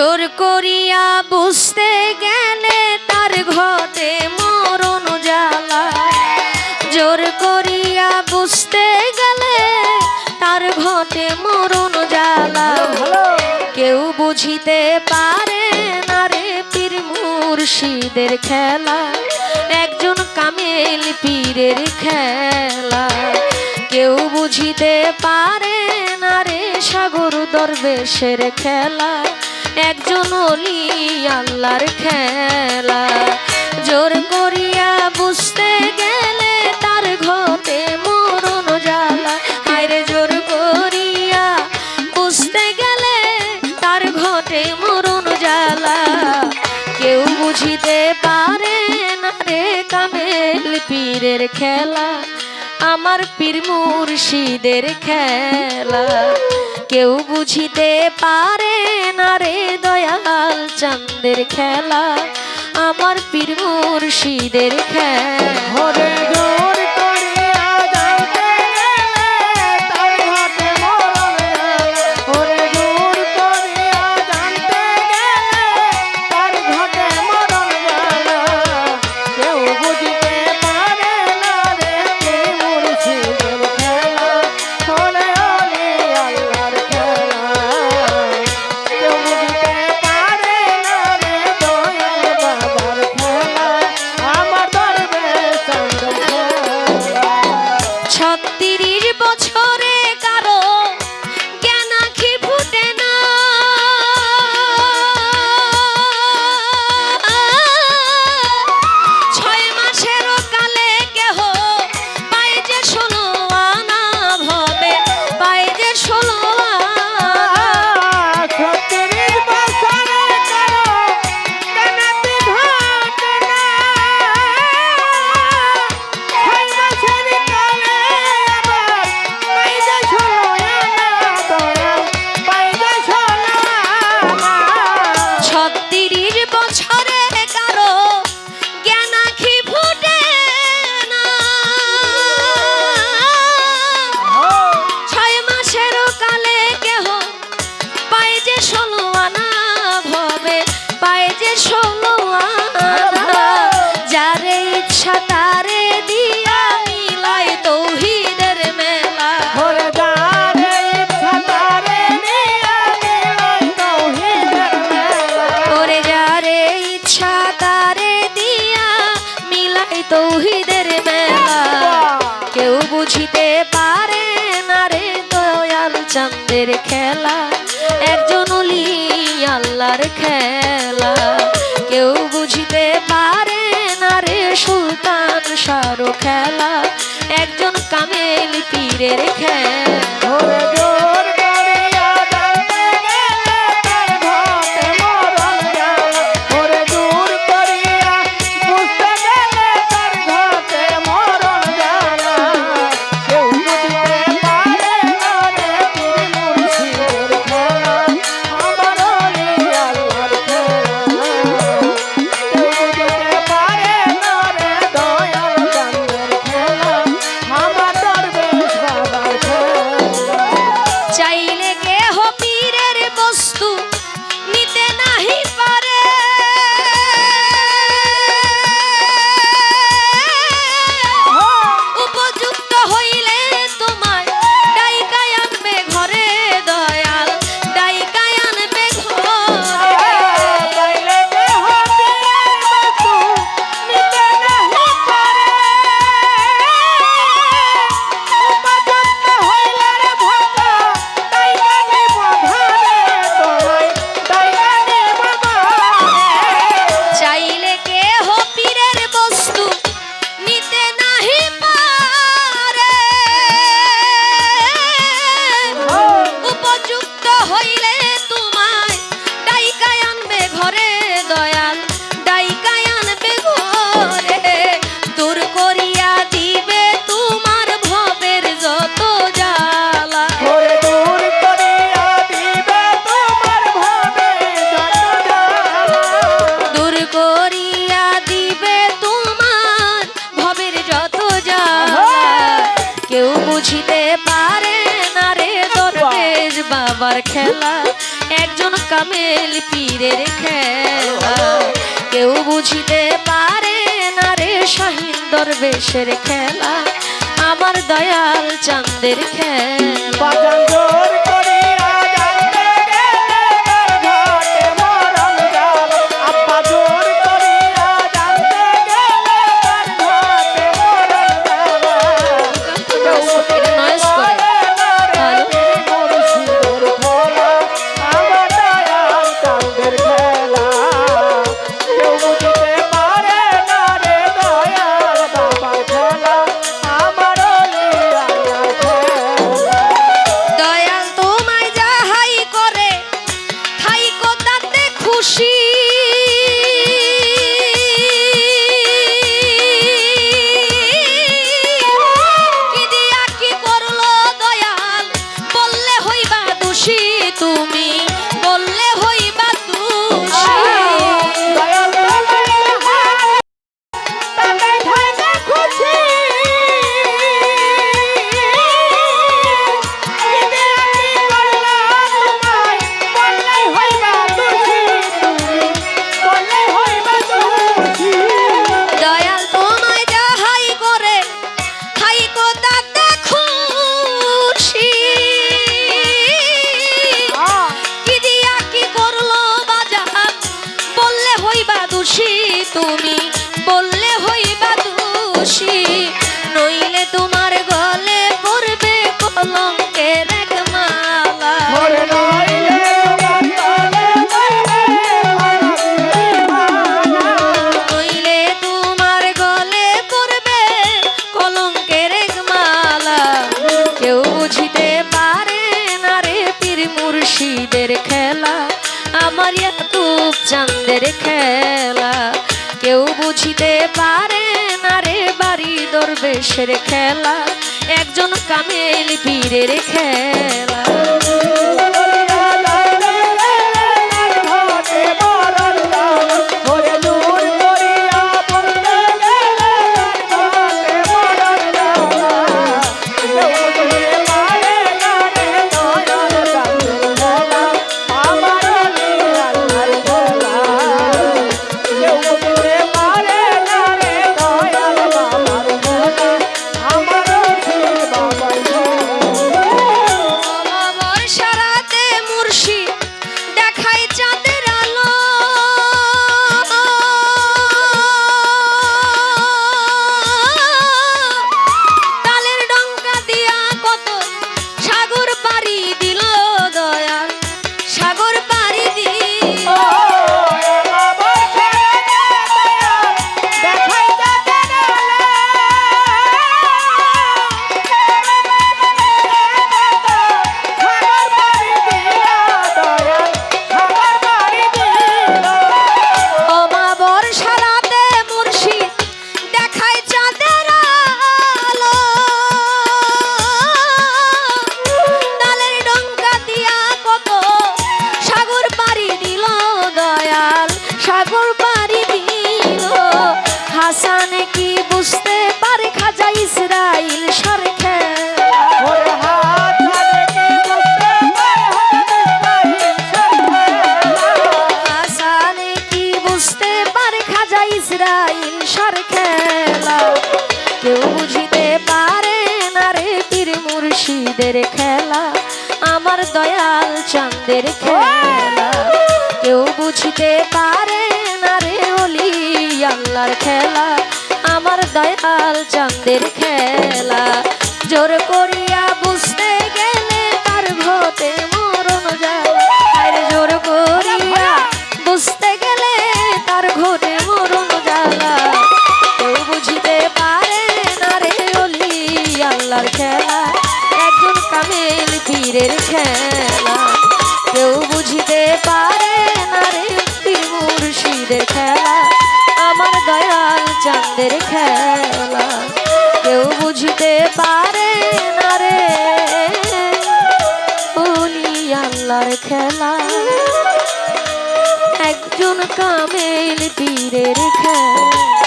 জোর করিয়া বুঝতে গেলে তার ঘটে মরণ জ্বালা। জোর করিয়া বুঝতে গেলে তার ঘটে মরণ জ্বালা। কেউ বুঝিতে পারে না রে পীর মুর্শিদের খেলা। একজন কামেল পীরের খেলা। কেউ বুঝিতে পারে না রে সাগর দরবেশের খেলা। একজন অলি আল্লাহর খেলা। জোর করিয়া বুঝতে গেলে তার ঘটে মরণ জ্বালা। হায়রে জোর করিয়া বুঝতে গেলে তার ঘটে মরণ জ্বালা। কেউ বুঝিতে পারে না রে কামেল পীরের খেলা। আমার পীর মুর্শিদের খেলা। কেউ বুঝিতে পারে না রে দয়াল চাঁদের খেলা আমার পীর মুর্শিদের খেলা। ষোলো আনা ভবে পায় যে ষোলো আনা যারে ইচ্ছা তারে দিয়া তৌহিদের মেলা। যারে ইচ্ছা তারে নিয়া নিলাই তৌহিদের মেলা। ওরে যারে ইচ্ছা তারে দিয়া মিলাই তৌহিদের মেলা। কেউ বুঝিতে পারে না রে দয়াল চাঁদের খেলা আল্লাহর বাবার খেলা একজন কামেল পীরের খেলা। কেউ বুঝিতে পারে না রে শাহিন দরবেশের খেলা আমার দয়াল চাঁদের খেলা। দোষী তুমি বললে হইবা দোষী। নই রূপ চান্দের খেলা। কেউ বুঝিতে পারে না রে বাড়ি দরবেশের খেলা। একজন কামেল পীরের খেলা। চাঁদের খেলা। কেউ বুঝতে পারে না রে অলি, আল্লাহর খেলা। আমার দয়াল চাঁদের খেলা। জোর করি খেলা। একজন কামেল পীরের খেলা।